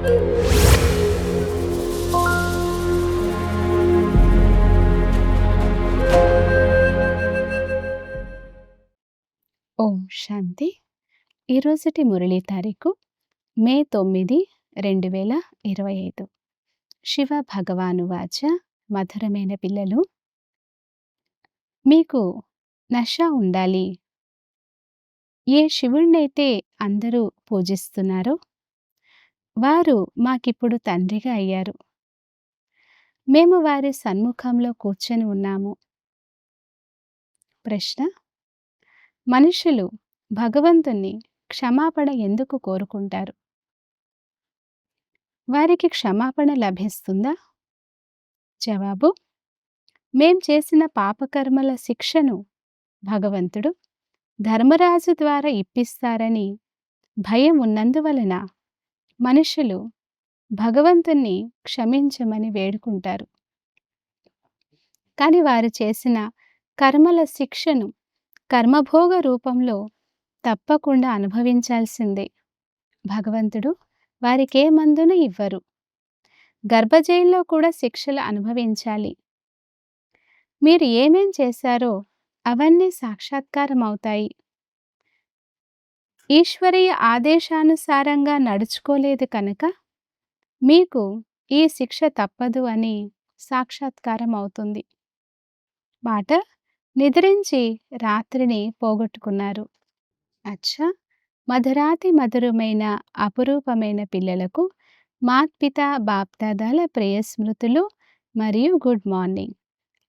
ఓం శాంతి. ఈరోజుటి మురళీ తారీఖు మే తొమ్మిది రెండు వేల ఇరవై ఐదు. శివ భగవాను వాచ మధురమైన పిల్లలు మీకు నష ఉండాలి. ఏ శివుణ్ణైతే అందరూ పూజిస్తున్నారో వారు మాకిప్పుడు తండ్రిగా అయ్యారు. మేము వారి సన్ముఖంలో కూర్చొని ఉన్నాము. ప్రశ్న మనుషులు భగవంతుణ్ణి క్షమాపణ ఎందుకు కోరుకుంటారు? వారికి క్షమాపణ లభిస్తుందా? జవాబు మేం చేసిన పాపకర్మల శిక్షను భగవంతుడు ధర్మరాజు ద్వారా ఇప్పిస్తారని భయం ఉన్నందువలన మనుషులు భగవంతుణ్ణి క్షమించమని వేడుకుంటారు. కానీ వారు చేసిన కర్మల శిక్షను కర్మభోగ రూపంలో తప్పకుండా అనుభవించాల్సిందే. భగవంతుడు వారికే మందును ఇవ్వరు. గర్భజైల్లో కూడా శిక్షలు అనుభవించాలి. మీరు ఏమేం చేశారో అవన్నీ సాక్షాత్కారం అవుతాయి ఈశ్వరీయ ఆదేశానుసారంగా నడుచుకోలేదు కనుక మీకు ఈ శిక్ష తప్పదు అని సాక్షాత్కారం అవుతుంది. మాట నిద్రించి రాత్రిని పోగొట్టుకున్నారు. అచ్చా! మధురాతి మధురమైన అపురూపమైన పిల్లలకు మాత్పిత బాప్దాదాల ప్రియస్మృతులు మరియు గుడ్ మార్నింగ్.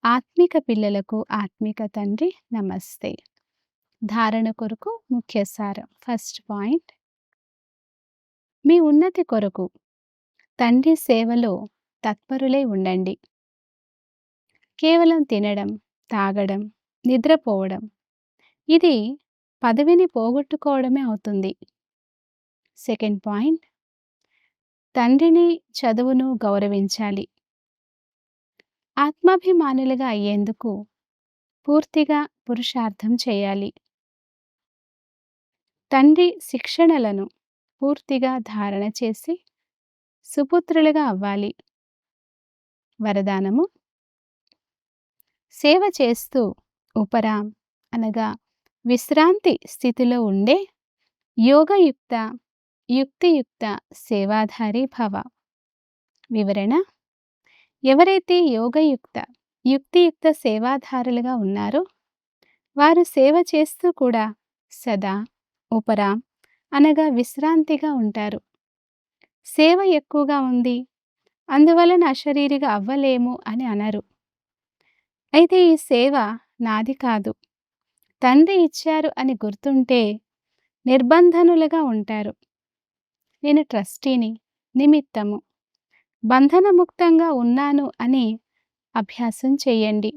ఆత్మిక పిల్లలకు ఆత్మిక తండ్రి నమస్తే. ధారణ కొరకు ముఖ్య సారం. First point. మీ ఉన్నతి కొరకు తండ్రి సేవలో తత్పరులై ఉండండి. కేవలం తినడం తాగడం నిద్రపోవడం ఇది పదవిని పోగొట్టుకోవడమే అవుతుంది. Second point. తండ్రిని చదువును గౌరవించాలి. ఆత్మాభిమానులుగా అయ్యేందుకు పూర్తిగా పురుషార్థం చేయాలి. తండ్రి శిక్షణలను పూర్తిగా ధారణ చేసి సుపుత్రులుగా అవ్వాలి. వరదానము? సేవ చేస్తూ ఉపరాం అనగా విశ్రాంతి స్థితిలో ఉండే యోగయుక్త యుక్తియుక్త సేవాధారి భవ. వివరణ? ఎవరైతే యోగయుక్త యుక్తియుక్త సేవాధారులుగా ఉన్నారో వారు సేవ చేస్తూ కూడా సదా ఉపరా అనగా విశ్రాంతిగా ఉంటారు. సేవ ఎక్కువగా ఉంది. అందువలన అశరీరిగా అవ్వలేము అని అనరు. అయితే ఈ సేవ నాది కాదు. తండ్రి ఇచ్చారు అని గుర్తుంటే నిర్బంధనులుగా ఉంటారు. నేను ట్రస్టీని నిమిత్తము బంధనముక్తంగా ఉన్నాను అని అభ్యాసం చేయండి.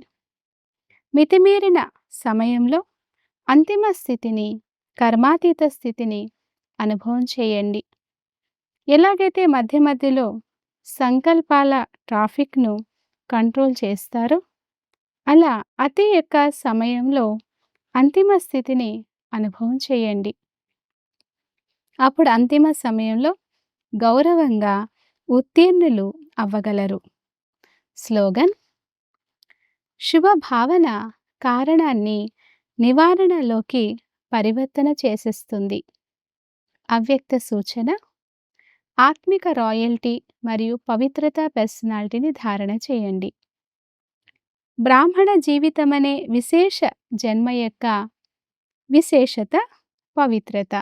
మితిమీరిన సమయంలో అంతిమ స్థితిని కర్మాతీత స్థితిని అనుభవం చేయండి. ఎలాగైతే మధ్య మధ్యలో సంకల్పాల ట్రాఫిక్ను కంట్రోల్ చేస్తారో అలా అతి యొక్క సమయంలో అంతిమ స్థితిని అనుభవం చేయండి. అప్పుడు అంతిమ సమయంలో గౌరవంగా ఉత్తీర్ణులు అవ్వగలరు. స్లోగన్ శుభ భావన కారణాన్ని నివారణలోకి పరివర్తన చేసేస్తుంది. అవ్యక్త సూచన ఆత్మిక రాయల్టీ మరియు పవిత్రత పర్సనాలిటీని ధారణ చేయండి. బ్రాహ్మణ జీవితం అనే విశేష జన్మ యొక్క విశేషత పవిత్రత.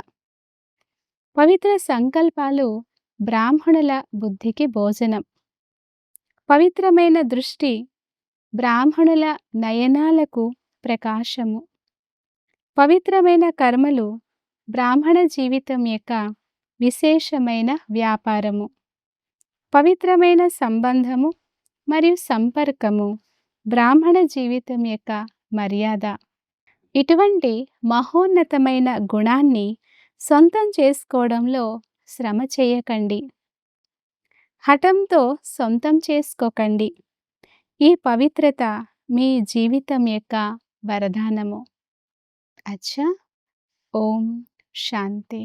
పవిత్ర సంకల్పాలు బ్రాహ్మణుల బుద్ధికి భోజనం. పవిత్రమైన దృష్టి బ్రాహ్మణుల నయనాలకు ప్రకాశము. పవిత్రమైన కర్మలు బ్రాహ్మణ జీవితం యొక్క విశేషమైన వ్యాపారము. పవిత్రమైన సంబంధము మరియు సంపర్కము బ్రాహ్మణ జీవితం యొక్క మర్యాద. ఇటువంటి మహోన్నతమైన గుణాన్ని సొంతం చేసుకోవడంలో శ్రమ చేయకండి. హఠంతో సొంతం చేసుకోకండి. ఈ పవిత్రత మీ జీవితం యొక్క వరదానము. అచ్చా ఓం శాంతి